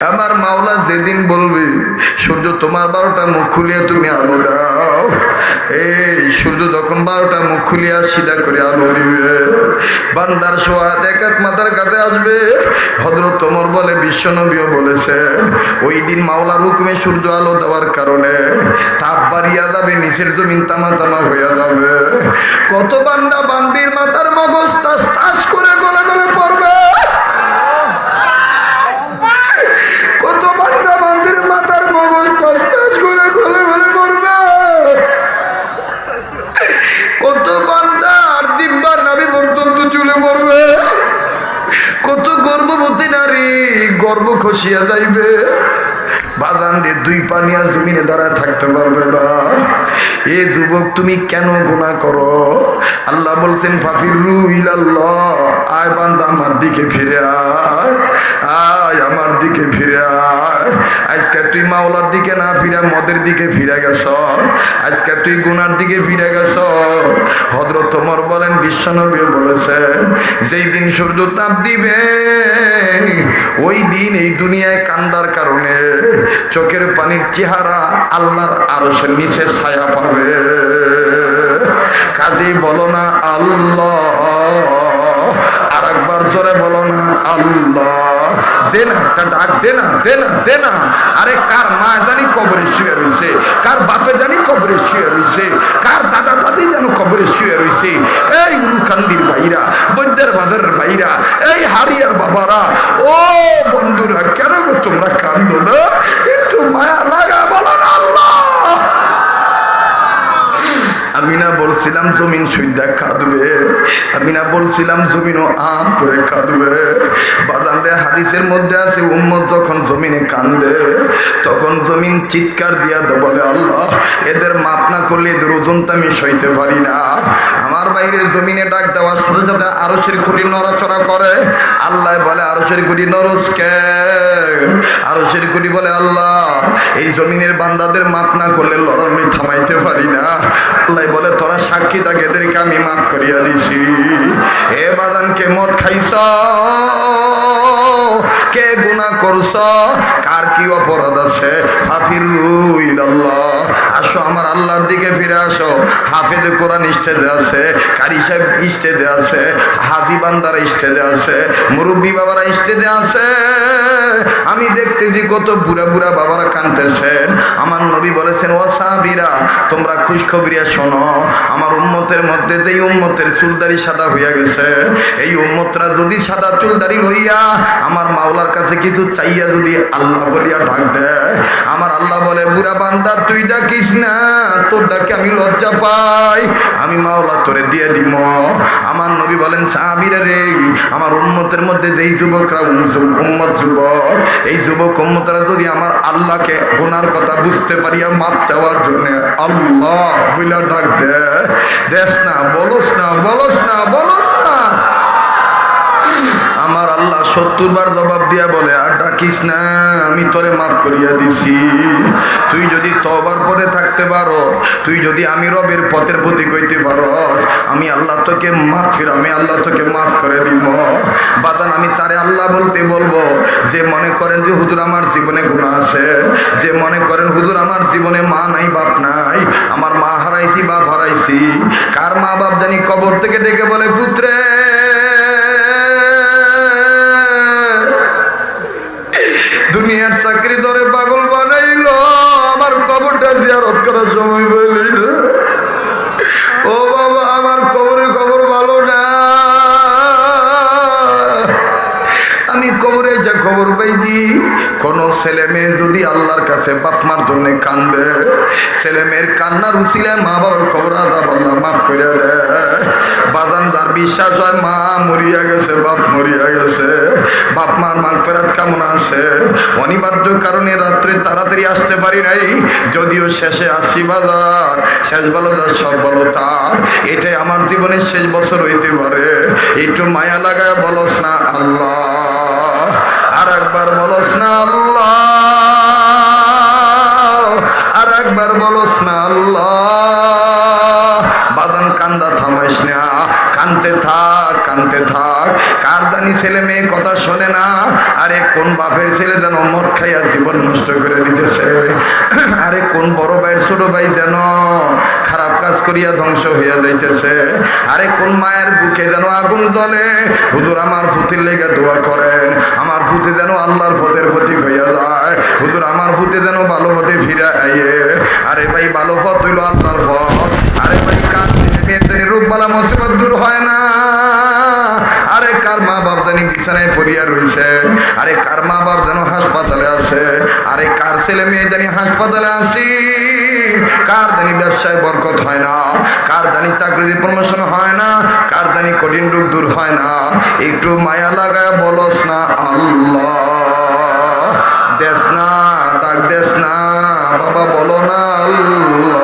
আমার মাওলা যেদিন বলবে, সূর্য তোমার বারোটা মুখ খুলিয়া তুমি আলো দাও। এই সূর্য যখন বারোটা মুখ খুলিয়া সিধা করে আলো দিবে, বান্দার সোয়া একাত মাথার কাছে আসবে। হজরত তোমর বলে, বিশ্বনবীও বলেছে ওই দিন মাওলার হুকুমে সূর্য আলো দেওয়ার কারণে তাপ বাড়িয়া যাবে, নিচের জমিন তামা তামা হইয়া যাবে। কত বান্দা গর্ব খসিয়া যাইবে। বাজান দিয়ে দুই পানিয়া জমিনে দাঁড়ায় থাকতে পারবে না। এ যুবক, তুমি কেন গুণা করো? আল্লাহ বলছেন ফাফির রুইল আল্লাহ আয় বান্দা, আমার দিকে ফিরে আয়। আমার দিকে ফিরে আজকে তুই মাওলার দিকে না ফিরে, মদের দিকে ফিরে গেছ। আজকে তুই গুনার দিকে ফিরে গেছ। হজরত তোমার বলেন, বিশ্বনবী বলেছে, যেই দিন সূর্য তাপ দিবে, ওই দিন এই দুনিয়ায় কান্দার কারণে চোখের পানির চেহারা আল্লাহর আরশের নিচে ছায়া পাবে। কাজেই বলো না, আল্লাহ। আর জোরে বলো না, আল্লাহ। দে না, একটা ডাক দে না দে না দে না। আরে কার মা জানি কবরে শুয়ে রয়েছে কার বাপে জানি কবরে শুয়ে রয়েছে কার দাদা দাদি যেন কবরে শুয়ে রয়েছে এই উলুকান্দির বাইরা বৈদ্যের বাজারের বাইরা এই হারিয়ার বাবারা, ও বন্ধুরা, কেন তোমরা কান্দো না? একটু মায়া লাগা বলো না, আল্লাহ আমি না বলছিলাম, জমিন সুইদা কাঁদবে। আমি না বলছিলাম, জমিনও আম করে কাঁদবে। বাজানরে হাদিসের মধ্যে আছে, উম্মত যখন জমিনে কান্দে, তখন জমিন চিৎকার দিয়া দে, বলে আল্লাহ। এদের মাপ না করলে এদের ওজন তো আমি সইতে পারি না। আমার বাইরে জমিনে ডাক দেওয়ার সাথে সাথে আরসের খুঁটি নড়াচড়া করে। আল্লাহ বলে আরসের খুঁটি নরসকে আরসের খুঁটি বলে, আল্লাহ, এই জমিনের বান্দাদের মাপ না করলে লড়াই থামাইতে পারি না। আল্লাহ বলে, তোরা সাক্ষী থাকে, এদেরকে আমি মাফ করিয়া দিছি। এ বাদানকে মদ খাইছ? কে গুণা করছ? কার কি অপরাধ আছে? আসো আমার আল্লাহর দিকে ফিরে আসো হাফেজ কোরআন স্টেজে আছে, কারি সাহেব স্টেজে আছে, হাজি বান্দার স্টেজে আছে, মুরব্বী বাবারা স্টেজে আছে। আমি দেখতেছি কত বুড়া বুড়া বাবারা কানতেছেন। আমার নবী বলেছেন, ও সাহাবিরা, তোমরা খুশখবরিয়া শোনো, আমার উম্মতের মধ্যে যে উম্মতের চুলদারি সাদা হইয়া গেছে, এই উম্মতরা যদি সাদা চুলদারি হইয়া আমার মাওলার কাছে কিছু চাইয়া যদি আল্লাহ বলিয়া ডাক দেয়, আমার আল্লাহ বলে, বুড়া বান্দা, তুই ডাকিস না, তোর ডাকে আমি লজ্জা পাই। আমি মাওলা তোরে দিয়ে দিব। আমার নবী বলেন, সাহাবিরা রে, আমার উম্মতের মধ্যে যেই যুবকরা উম্মত যুবক, এই যুবক উম্মতরা যদি আমার আল্লাহকে গোনার কথা বুঝতে পারিয়া মাপ চাওয়ার জন্য আল্লাহ বইলা ডাক দে। দেশ না, বলস না বলস না বলস না। আমার আল্লাহ সত্তর বার জবাব দিয়া বলে, আর ডাকিস না, আমি তোরে মাফ করিয়া দিছি। তুই যদি তবার পথে থাকতে পারো তুই যদি আমি রবের পথের প্রতি কইতে পারো আমি আল্লাহ তোকে মাফ ফির, আমি আল্লাহ তোকে মাফ করে দিব। বাদান আমি তারে আল্লাহ বলতে বলব, যে মনে করেন যে হুদুর আমার জীবনে গুণা আছে, যে মনে করেন হুদুর আমার জীবনে মা নাই, বাপ নাই, আমার মা হারাইছি, বাপ হারাইছি, কার মা বাপ জানি কবর থেকে ডেকে বলে, পুত্রে কবরটা জিয়ারত করার সময় না ও বাবা, আমার কবরের খবর ভালো না। আমি কবরে যা খবর পাইছি, কোন ছেলে মেয়ে যদি আল্লাহর কাছে বাপ মার জন্য কান্দে, ছেলে মেয়ের কান্নার উচিলে মা বাবার খবর আজাব আল্লাহ মাফ করে দেয়। বিশ্বাস হয়, মা মরিয়া গেছে, বাপ মরিয়া গেছে, বাপ মার মাল ফেরাত কেমন আছে? অনিবার্য কারণে রাত্রে তাড়াতাড়ি আসতে পারি নাই, যদিও শেষে আসছি বাজার, শেষ বলো যার সব বলো তার, এটাই আমার জীবনের শেষ বছর হইতে পারে। একটু মায়া লাগায় বলস না আল্লাহ আর একবার বলস না আল্লাহ আর একবার বলস না আল্লাহ বাদান কান্দা থামাইস না কানতে থাক কানতে থাক কার জানি ছেলে মেয়ে কথা শোনে না। আরে কোন বাপের ছেলে যেন মদ খাইয়া জীবন নষ্ট করে দিতেছে? আরে কোন বড় ভাইয়ের ছোট ভাই যেন খারাপ কাজ করিয়া ধ্বংস হইয়া যাইতেছে? আরে কোন মায়ের বুকে যেন আগুন জ্বলে? হুজুর, আমার পুতির লেগে দোয়া করেন। আমার পুঁতে যেন আল্লাহর পথের প্রতীক হইয়া যায়। হুজুর, আমার পুঁতে যেন ভালো পথে ফিরে আইয়ে আরে ভাই, ভালো পথ হইল আল্লাহর পথ। আরে ভাই কার মেয়েদের রোগ বালা মুসিবত দূর হয় না। বিছানায় পড়িয়া রয়েছে আরে কার মা বাপ যেন হাসপাতালে আছে? আরে কার ছেলে মেয়ে জানি হাসপাতালে আসি কার জানি ব্যবসায় বরকত হয় না? কার জানি চাকরিতে প্রমোশন হয় না? কার জানি কঠিন রোগ দূর হয় না? একটু মায়া লাগায় বলস না আল্লাহ। দেশ না, ডাক দেশ না, বাবা বলো না আল্লাহ।